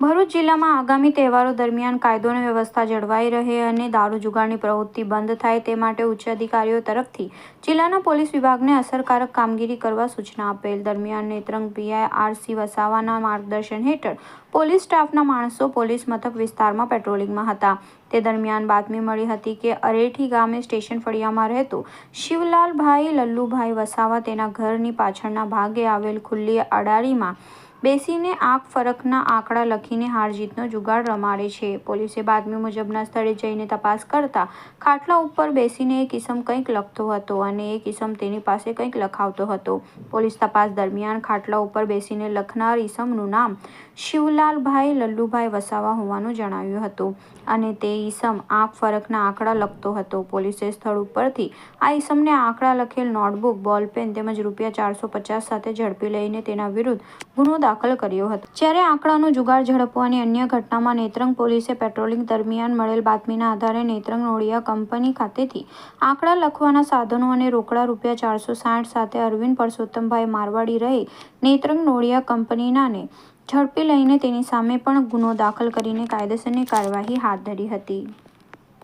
ભરૂચ જિલ્લામાં આગામી તહેવારો દરમિયાન કાયદો અને વ્યવસ્થા જળવાઈ રહે અને દારૂ જુગારની પ્રવૃત્તિ બંધ થાય તે માટે ઉચ્ચ અધિકારીઓ તરફથી જિલ્લાના પોલીસ વિભાગને અસરકારક કામગીરી કરવા સૂચના આપેલ. દરમિયાન નેત્રંગ પીઆઈ આરસી વસાવાના માર્ગદર્શન હેઠળ પોલીસ સ્ટાફના માણસો પોલીસ મથક વિસ્તારમાં પેટ્રોલિંગમાં હતા. તે દરમિયાન બાતમી મળી હતી કે અરેઠી ગામે સ્ટેશન ફળિયામાં રહેતો શિવલાલભાઈ લલ્લુભાઈ વસાવા તેના ઘરની પાછળના ભાગે આવેલ ખુલ્લી અડારીમાં બેસીને આંખ ફરકના આંકડા લખીને હાર જીતનો જુગાડ રમાડે છે. પોલીસે બાતમી મુજબના સ્થળે જઈને તપાસ કરતા ખાટલા ઉપર બેસીને એક ઇસમ કંઈક લખતો હતો અને એક ઇસમ તેની પાસે કંઈક લખાવતો હતો. પોલીસ તપાસ દરમિયાન ખાટલા ઉપર બેસીને લખનાર ઈસમનું નામ શિવલાલભાઈ લલ્લુભાઈ વસાવા હોવાનું જણાવ્યું હતું અને તે ઈસમ આંખ ફરકના આંકડા લખતો હતો. પોલીસે સ્થળ ઉપરથી આ ઈસમને આંકડા લખેલ નોટબુક, બોલપેન તેમજ રૂપિયા ચારસો પચાસ સાથે ઝડપી લઈને તેના વિરુદ્ધ ગુનો દાખલ કર્યો હતો. જ્યારે આંકડાનો જુગાર ઝડપવાની અન્ય ઘટનામાં નેત્રંગ પોલીસે પેટ્રોલિંગ દરમિયાન મળેલ બાતમીના આધારે નેત્રંગ નોળિયા કંપની ખાતેથી આંકડા લખવાના સાધનો અને રોકડા રૂપિયા ચારસો સાઠ સાથે અરવિંદ પરસોત્તમભાઈ મારવાડી રહે નેત્રંગ નોળિયા કંપનીનાને ઝડપી લઈને તેની સામે પણ ગુનો દાખલ કરીને કાયદેસરની કાર્યવાહી હાથ ધરી હતી.